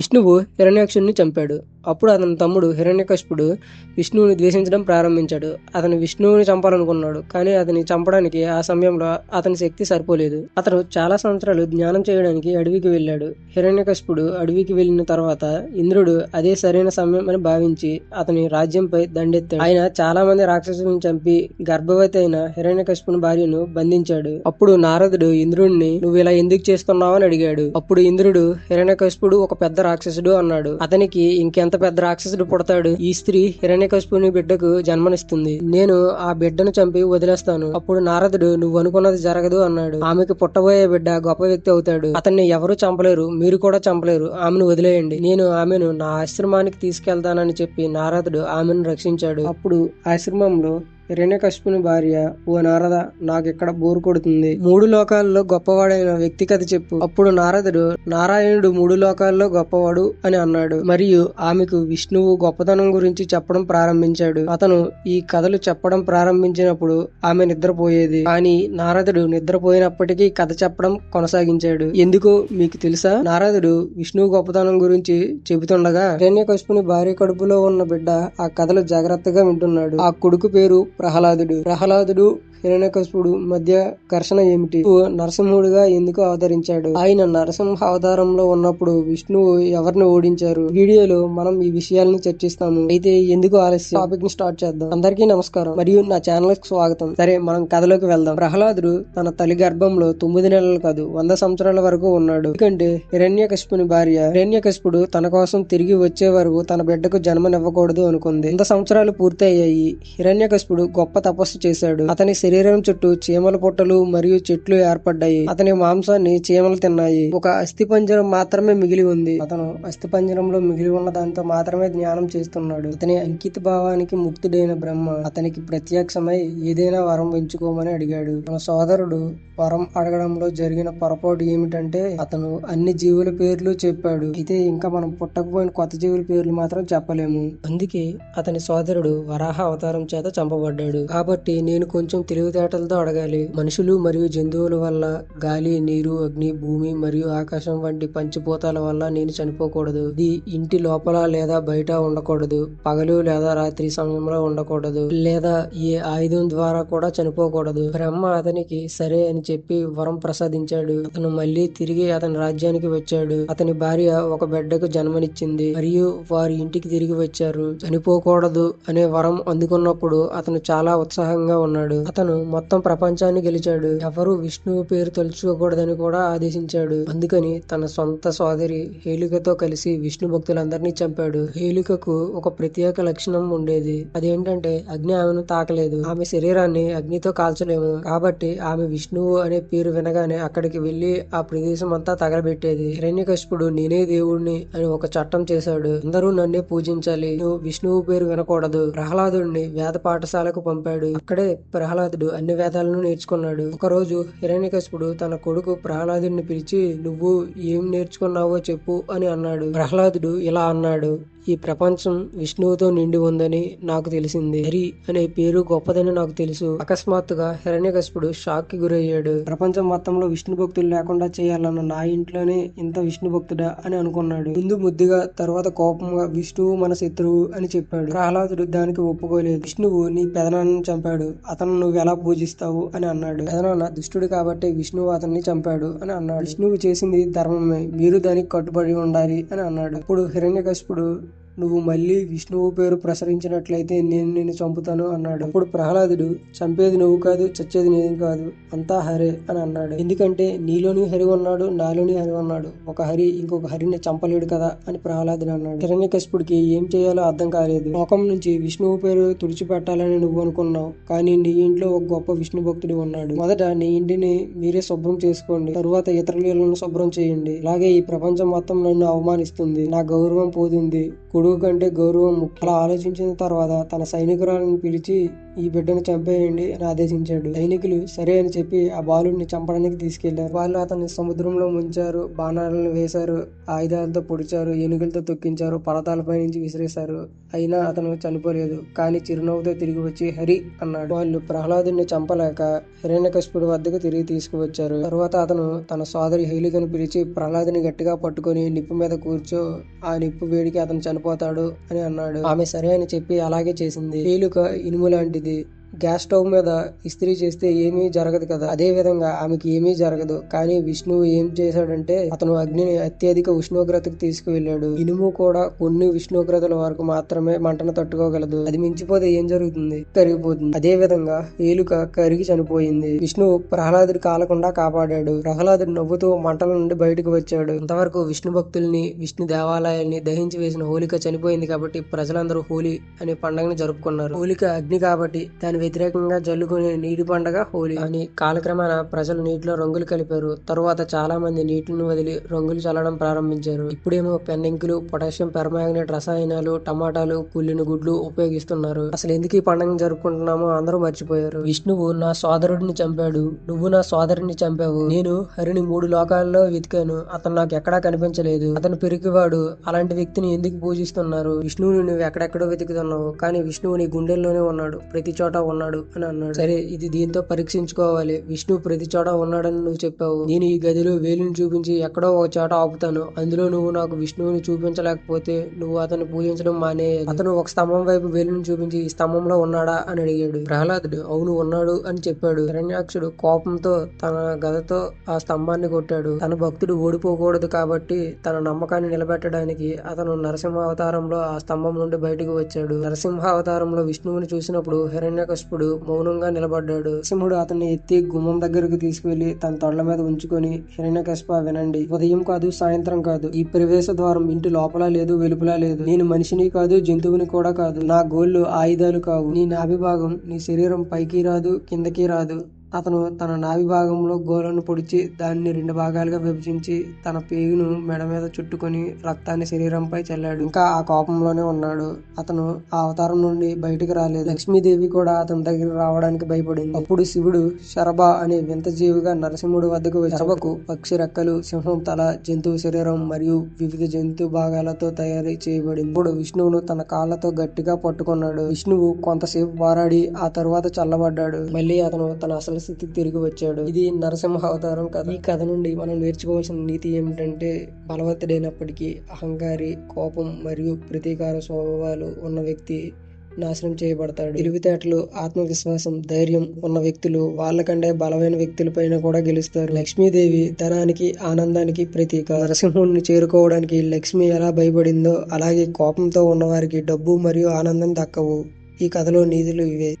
విష్ణువు హిరణ్యాక్షుడిని చంపాడు. అప్పుడు అతని తమ్ముడు హిరణ్యకశిపుడు విష్ణువుని ద్వేషించడం ప్రారంభించాడు. అతను విష్ణువుని చంపాలనుకున్నాడు కానీ అతని చంపడానికి ఆ సమయంలో అతని శక్తి సరిపోలేదు. అతను చాలా సంవత్సరాలు జ్ఞానం చేయడానికి అడవికి వెళ్ళాడు. హిరణ్యకశిపుడు అడవికి వెళ్ళిన తర్వాత ఇంద్రుడు అదే సరైన సమయం అని భావించి అతని రాజ్యంపై దండెత్తాడు. ఆయన చాలా మంది రాక్షసులను చంపి గర్భవతి అయిన హిరణ్యకశిపుని భార్యను బంధించాడు. అప్పుడు నారదుడు ఇంద్రుడిని నువ్వు ఇలా ఎందుకు చేస్తున్నావు? అని అడిగాడు. అప్పుడు ఇంద్రుడు హిరణ్యకశిపుడు ఒక పెద్ద రాక్షసుడు అన్నాడు. అతనికి ఇంకెంత పెద్ద రాక్షసుడు పుడతాడు. ఈ స్త్రీ హిరణ్యకశిపుని బిడ్డకు జన్మనిస్తుంది. నేను ఆ బిడ్డను చంపి వదిలేస్తాను. అప్పుడు నారదుడు నువ్వు అనుకున్నది జరగదు అన్నాడు. ఆమెకు పుట్టబోయే బిడ్డ గొప్ప వ్యక్తి అవుతాడు. అతన్ని ఎవరు చంపలేరు. మీరు కూడా చంపలేరు. ఆమెను వదిలేయండి. నేను ఆమెను నా ఆశ్రమానికి తీసుకెళ్తానని చెప్పి నారదుడు ఆమెను రక్షించాడు. అప్పుడు ఆశ్రమంలో హిరణ్యకశిపుని భార్య ఓ నారద నాకిక్కడ బోరు కొడుతుంది? మూడు లోకాల్లో గొప్పవాడైన వ్యక్తి కథ చెప్పు. అప్పుడు నారదుడు నారాయణుడు మూడు లోకాల్లో గొప్పవాడు అని అన్నాడు. మరియు ఆమెకు విష్ణువు గొప్పతనం గురించి చెప్పడం ప్రారంభించాడు. అతను ఈ కథలు చెప్పడం ప్రారంభించినప్పుడు ఆమె నిద్రపోయేది. కానీ నారదుడు నిద్రపోయినప్పటికీ కథ చెప్పడం కొనసాగించాడు. ఎందుకో మీకు తెలుసా? నారదుడు విష్ణువు గొప్పతనం గురించి చెబుతుండగా హిరణ్యకశిపుని భార్య కడుపులో ఉన్న బిడ్డ ఆ కథలు జాగ్రత్తగా వింటున్నాడు. ఆ కొడుకు పేరు ప్రహ్లాదుడు. ప్రహ్లాదుడు హిరణ్యకశుడు మధ్య ఘర్షణ ఏమిటి? విష్ణువు నరసింహుడిగా ఎందుకు అవతరించాడు? ఆయన నరసింహ అవతారంలో ఉన్నప్పుడు విష్ణువు ఎవరిని ఓడించారు? వీడియోలో మనం ఈ విషయాలను చర్చిస్తాము. అయితే ఎందుకు ఆలస్యం? టాపిక్ని స్టార్ట్ చేద్దాం. అందరికీ నమస్కారం. మరియు నా ఛానల్కి స్వాగతం. సరే మనం కథలోకి వెళ్దాం. ప్రహ్లాదుడు తన తల్లి గర్భంలో తొమ్మిది నెలలు కాదు వంద సంవత్సరాల వరకు ఉన్నాడు. ఎందుకంటే హిరణ్యకశిపుని భార్య హిరణ్యకశిపుడు తన కోసం తిరిగి వచ్చే వరకు తన బిడ్డకు జన్మనివ్వకూడదు అనుకుంది. వంద సంవత్సరాలు పూర్తయ్యాయి. హిరణ్యకశిపుడు గొప్ప తపస్సు చేశాడు. అతని శరీరం చుట్టూ చీమల పుట్టలు మరియు చెట్లు ఏర్పడ్డాయి. అతని మాంసాన్ని చీమలు తిన్నాయి. ఒక అస్థిపంజరం మాత్రమే మిగిలి ఉంది. అతను అస్థిపంజరంలో మిగిలి ఉన్న దాంతో మాత్రమే జ్ఞానం చేస్తున్నాడు. అతని అంకిత భావానికి ముక్తుడైన బ్రహ్మ అతనికి ప్రత్యక్షమై ఏదైనా వరం ఎంచుకోమని అడిగాడు. తన సోదరుడు వరం అడగడంలో జరిగిన పొరపాటు ఏమిటంటే అతను అన్ని జీవుల పేర్లు చెప్పాడు. అయితే ఇంకా మనం పుట్టకపోయిన కొత్త జీవుల పేర్లు మాత్రం చెప్పలేము. అందుకే అతని సోదరుడు వరాహ అవతారం చేత చంపబడ్డాడు కాబట్టి నేను కొంచెం తెలివితేటలతో అడగాలి. మనుషులు మరియు జంతువుల వల్ల గాలి నీరు అగ్ని భూమి మరియు ఆకాశం వంటి పంచిపోతాల వల్ల నేను చనిపోకూడదు. ఇది ఇంటి లోపల లేదా బయట ఉండకూడదు. పగలు లేదా రాత్రి సమయంలో ఉండకూడదు. లేదా ఏ ఆయుధం ద్వారా కూడా చనిపోకూడదు. బ్రహ్మ అతనికి సరే అని చెప్పి వరం ప్రసాదించాడు. అతను మళ్ళీ తిరిగి అతని రాజ్యానికి వచ్చాడు. అతని భార్య ఒక బిడ్డకు జన్మనిచ్చింది. మరియు వారి ఇంటికి తిరిగి వచ్చారు. చనిపోకూడదు అనే వరం అందుకున్నప్పుడు అతను చాలా ఉత్సాహంగా ఉన్నాడు. అతను మొత్తం ప్రపంచాన్ని గెలిచాడు. ఎవరు విష్ణువు పేరు తలుచుకోకూడదని కూడా ఆదేశించాడు. అందుకని తన సొంత సోదరి హేళికతో కలిసి విష్ణు భక్తులందరినీ చంపాడు. హేళికకు ఒక ప్రత్యేక లక్షణం ఉండేది. అదేంటంటే అగ్ని ఆమెను తాకలేదు. ఆమె శరీరాన్ని అగ్నితో కాల్చలేము. కాబట్టి ఆమె విష్ణువు అనే పేరు వినగానే అక్కడికి వెళ్ళి ఆ ప్రదేశం అంతా తగలబెట్టేది. హిరణ్యకశిపుడు నేనే దేవుణ్ణి అని ఒక చట్టం చేశాడు. అందరూ నన్నే పూజించాలి. నువ్వు విష్ణువు పేరు వినకూడదు. ప్రహ్లాదుడిని వేద పాఠశాల పాఠశాలకు పంపాడు. అక్కడే ప్రహ్లాదుడు అన్ని వేదాలను నేర్చుకున్నాడు. ఒకరోజు హిరణ్యకశిపుడు తన కొడుకు ప్రహ్లాదుడిని పిలిచి నువ్వు ఏం నేర్చుకున్నావో చెప్పు అని అన్నాడు. ప్రహ్లాదుడు ఇలా అన్నాడు ఈ ప్రపంచం విష్ణువుతో నిండి ఉందని నాకు తెలిసింది. హరి అనే పేరు గొప్పదని నాకు తెలుసు అకస్మాత్తుగా హిరణ్యకశిపుడు షాక్కి గురయ్యాడు. ప్రపంచం మొత్తంలో విష్ణు భక్తులు లేకుండా చేయాలన్న నా ఇంట్లోనే ఇంత విష్ణు భక్తుడా అని అనుకున్నాడు. ముందు ముద్దుగా తర్వాత కోపంగా విష్ణువు మన శత్రువు అని చెప్పాడు. ప్రహ్లాదుడు దానికి ఒప్పుకోలేదు. విష్ణువు నీ పెదనాన్నని చంపాడు. అతను నువ్వు ఎలా పూజిస్తావు? అని అన్నాడు. పెదనాన్న దుష్టుడు కాబట్టి విష్ణువు అతన్ని చంపాడు అని అన్నాడు. విష్ణువు చేసింది ధర్మమే. మీరు దానికి కట్టుబడి ఉండాలి అని అన్నాడు. అప్పుడు హిరణ్యకశిపుడు నువ్వు మళ్ళీ విష్ణువు పేరు ప్రసరించినట్లయితే నేను నిన్ను చంపుతాను అన్నాడు. అప్పుడు ప్రహ్లాదుడు చంపేది నువ్వు కాదు చచ్చేది నేను కాదు అంతా హరే అని అన్నాడు. ఎందుకంటే నీలోని హరి ఉన్నాడు నాలోని హరి ఉన్నాడు. ఒక హరి ఇంకొక హరిని చంపలేడు కదా అని ప్రహ్లాదుడు అన్నాడు. హిరణ్యకశిపుడికి ఏం చేయాలో అర్థం కాలేదు. లోకం నుంచి విష్ణువు పేరు తుడిచిపెట్టాలని నువ్వు అనుకున్నావు కానీ నీ ఇంట్లో ఒక గొప్ప విష్ణు భక్తుడు ఉన్నాడు. మొదట నీ ఇంటిని మీరే శుభ్రం చేసుకోండి తరువాత ఇతరులను శుభ్రం చేయండి. అలాగే ఈ ప్రపంచం మొత్తం నన్ను అవమానిస్తుంది నా గౌరవం పోతుంది గురువు కంటే గౌరవం ముఖ్యం. అలా ఆలోచించిన తర్వాత తన సైనికురాలను పిలిచి ఈ బిడ్డను చంపేయండి అని ఆదేశించాడు. సైనికులు సరే అని చెప్పి ఆ బాలుడిని చంపడానికి తీసుకెళ్ళారు. వాళ్ళు అతన్ని సముద్రంలో ముంచారు బాణాలను వేశారు ఆయుధాలతో పొడిచారు ఏనుగులతో తొక్కించారు పర్వతాలపై నుంచి విసిరేశారు. అయినా అతను చనిపోలేదు. కానీ చిరునవ్వుతో తిరిగి వచ్చి హరి అన్నాడు. వాళ్ళు ప్రహ్లాదుని చంపలేక హిరణ్యకశిపుడి వద్దకు తిరిగి తీసుకువచ్చారు. తర్వాత అతను తన సోదరి హైలికను పిలిచి ప్రహ్లాదుని గట్టిగా పట్టుకొని నిప్పు మీద కూర్చో ఆ నిప్పు వేడికి అతను చనిపోతాడు అని అన్నాడు. ఆమె సరే అని చెప్పి అలాగే చేసింది. హేలుక ఇనుము లాంటిది de గ్యాస్ స్టవ్ మీద ఇస్త్రీ చేస్తే ఏమీ జరగదు కదా. అదే విధంగా ఆమెకి ఏమీ జరగదు. కానీ విష్ణువు ఏం చేశాడంటే అతను అగ్నిని అత్యధిక ఉష్ణోగ్రతకు తీసుకువెళ్ళాడు. ఇనుము కూడా కొన్ని ఉష్ణోగ్రతల వరకు మాత్రమే మంటను తట్టుకోగలదు. అది మించిపోతే ఏం జరుగుతుంది? కరిగిపోతుంది. అదే విధంగా ఏలుక కరిగి చనిపోయింది. విష్ణువు ప్రహ్లాదుడు కాలకుండా కాపాడాడు. ప్రహ్లాదుడు నవ్వుతూ మంటల నుండి బయటకు వచ్చాడు. ఇంతవరకు విష్ణు భక్తుల్ని విష్ణు దేవాలయాల్ని దహించి వేసిన హోలిక చనిపోయింది కాబట్టి ప్రజలందరూ హోలీ అనే పండుగను జరుపుకున్నారు. హోలిక అగ్ని కాబట్టి దాని వ్యతిరేకంగా జల్లుకునే నీటి పండగ హోలీ. అని కాలక్రమాన ప్రజలు నీటిలో రంగులు కలిపారు. తరువాత చాలా మంది నీటిని వదిలి రంగులు చల్లడం ప్రారంభించారు. ఇప్పుడేమో పెన్నెంకులు పొటాషియం పెర్మాంగనేట్ రసాయనాలు టమాటాలు కుళ్ళిన గుడ్లు ఉపయోగిస్తున్నారు. అసలు ఎందుకు ఈ పండగ జరుపుకుంటున్నామో అందరూ మర్చిపోయారు. విష్ణువు నా సోదరుడిని చంపాడు. నువ్వు నా సోదరుడిని చంపావు. నేను హరిని మూడు లోకాల్లో వెతికాను. అతను నాకు ఎక్కడా కనిపించలేదు. అతను పిరికివాడు. అలాంటి వ్యక్తిని ఎందుకు పూజిస్తున్నారు? విష్ణువుని నువ్వు ఎక్కడెక్కడో వెతుకుతున్నావు. కానీ విష్ణువు నీ గుండెల్లోనే ఉన్నాడు. ప్రతి చోట ఉన్నాడు అని అన్నాడు. సరే ఇది దీంతో పరీక్షించుకోవాలి. విష్ణు ప్రతి చోట ఉన్నాడని నువ్వు చెప్పావు. నేను ఈ గదిలో వేలుని చూపించి ఎక్కడో ఒక చోట ఆపుతాను. అందులో నువ్వు నాకు విష్ణువుని చూపించలేకపోతే నువ్వు అతను పూజించడం మానే అతను ఒక స్తంభం వైపు వేలుని చూపించి ఈ స్తంభంలో ఉన్నాడా అని అడిగాడు. ప్రహ్లాదుడు అవును ఉన్నాడు అని చెప్పాడు. హిరణ్యాక్షుడు కోపంతో తన గదతో ఆ స్తంభాన్ని కొట్టాడు. తన భక్తుడు ఓడిపోకూడదు కాబట్టి తన నమ్మకాన్ని నిలబెట్టడానికి అతను నరసింహ అవతారంలో ఆ స్తంభం నుండి బయటకు వచ్చాడు. నరసింహ అవతారంలో విష్ణువుని చూసినప్పుడు హిరణ్యకశిపుడు మౌనంగా నిలబడ్డాడు. సింహుడు అతన్ని ఎత్తి గుమ్మం దగ్గరకు తీసుకువెళ్ళి తన తొడల మీద ఉంచుకొని హిరణ్యకశిప వినండి. ఉదయం కాదు సాయంత్రం కాదు. ఈ ప్రవేశ ద్వారం ఇంటి లోపల లేదు వెలుపల లేదు. నేను మనిషిని కాదు జంతువుని కూడా కాదు. నా గోళ్ళు ఆయుధాలు కావు. నీ నాభిభాగం నీ శరీరం పైకి రాదు కిందకి రాదు. అతను తన నాభి భాగంలో గోలను పొడిచి దాన్ని రెండు భాగాలుగా విభజించి తన పేగును మెడ మీద చుట్టుకొని రక్తాన్ని శరీరంపై చల్లాడు. ఇంకా ఆ కోపంలోనే ఉన్నాడు. అతను ఆ అవతారం నుండి బయటికి రాలేదు. లక్ష్మీదేవి కూడా అతని దగ్గర రావడానికి భయపడింది. అప్పుడు శివుడు శరభ అనే వింత జీవిగా నరసింహుడు వద్దకు శరభకు పక్షి రెక్కలు సింహం తల జంతువు శరీరం మరియు వివిధ జంతు భాగాలతో తయారు చేయబడింది. ఇప్పుడు విష్ణువును తన కాళ్ళతో గట్టిగా పట్టుకున్నాడు. విష్ణువు కొంతసేపు పోరాడి ఆ తరువాత చల్లబడ్డాడు. మళ్ళీ అతను తన అసలు స్థితికి తిరిగి వచ్చాడు. ఇది నరసింహ అవతారం కథ. ఈ కథ నుండి మనం నేర్చుకోవాల్సిన నీతి ఏమిటంటే బలవంతుడైనప్పటికీ అహంకారి కోపం మరియు ప్రతీకార స్వభావాలు ఉన్న వ్యక్తి నాశనం చేయబడతాడు. తెలివితేటలు ఆత్మవిశ్వాసం ధైర్యం ఉన్న వ్యక్తులు వాళ్ళకంటే బలమైన వ్యక్తులపైన కూడా గెలుస్తారు. లక్ష్మీదేవి ధనానికి ఆనందానికి ప్రతీక. నరసింహుడిని చేరుకోవడానికి లక్ష్మి ఎలా భయపడిందో అలాగే కోపంతో ఉన్నవారికి డబ్బు మరియు ఆనందం దక్కవు. ఈ కథలో నీతులు ఇవే.